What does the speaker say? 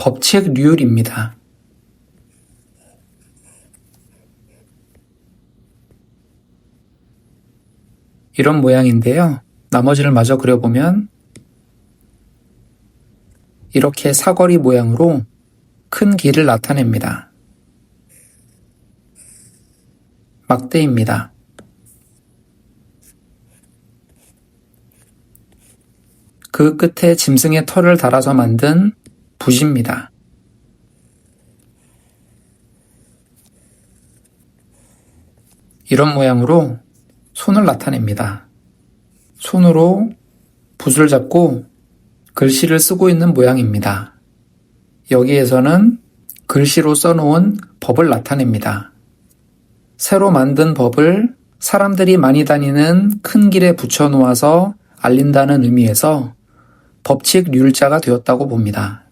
법칙률입니다. 이런 모양인데요. 나머지를 마저 그려보면 이렇게 사거리 모양으로 큰 길을 나타냅니다. 막대입니다. 그 끝에 짐승의 털을 달아서 만든 붓입니다. 이런 모양으로 손을 나타냅니다. 손으로 붓을 잡고 글씨를 쓰고 있는 모양입니다. 여기에서는 글씨로 써놓은 법을 나타냅니다. 새로 만든 법을 사람들이 많이 다니는 큰 길에 붙여 놓아서 알린다는 의미에서 법칙 률자가 되었다고 봅니다.